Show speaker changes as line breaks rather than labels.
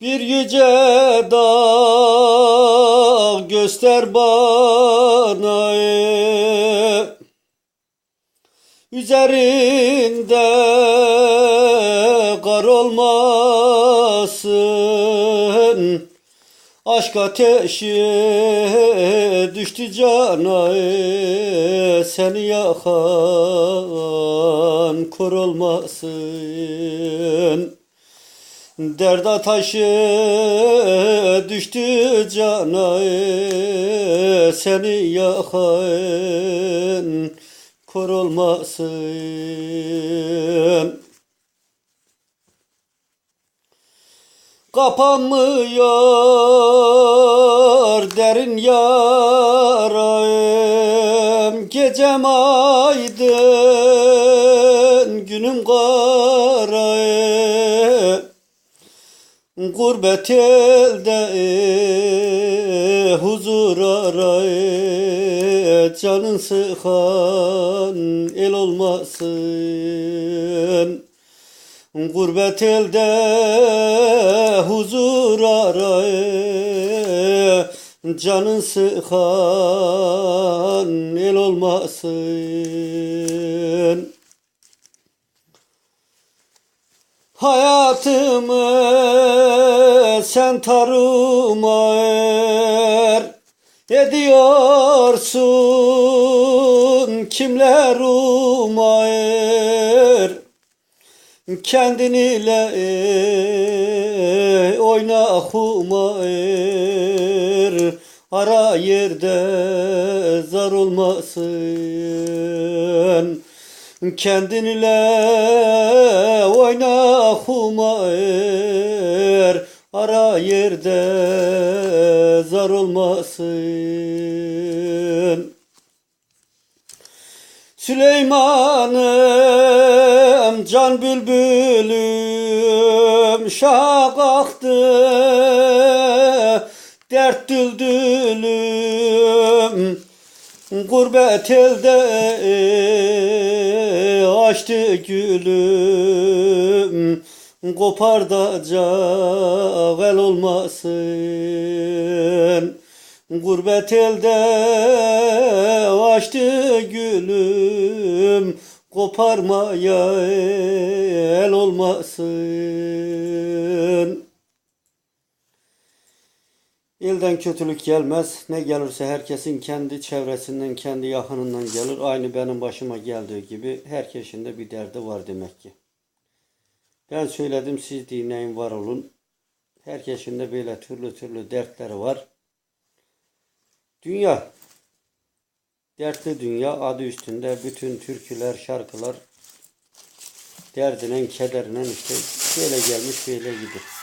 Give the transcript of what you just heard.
Bir yüce dağ göster bana. Üzerinde kar olmasın Aşk ateşi düştü cana. Seni yakan kor olmasın Derd ataşı düştü cana. Seni yakan kor olmasın Kapanmıyor derin yarayım Gecem aydın günüm karayım Gurbet elde e, huzur aray Canın sıkan el olmasın. Gurbet elde huzur aray Canın sıkan el olmasın Hayatımı sen tarumar ediyorsun kimler umayır kendiniyle e, oyna humayır ara yerde zar olmasın Kendinle oyna humayır Ara yerde zar olmasın. Süleyman'ım can bülbülüm şah dert düldülüm Gurbet elde açtı gülüm Kopar da cavel olmasın. Gurbet elde açtı gülüm Koparmaya el olmasın Elden kötülük gelmez. Ne gelirse herkesin kendi çevresinden, kendi yakınından gelir. Aynı benim başıma geldiği gibi herkesin de bir derdi var demek ki. Ben söyledim siz dinleyin var olun. Herkesin de böyle türlü türlü dertleri var. Dünya. Dertli dünya adı üstünde bütün türküler, şarkılar derdinen, kederinen işte böyle gelmiş böyle gidiyor.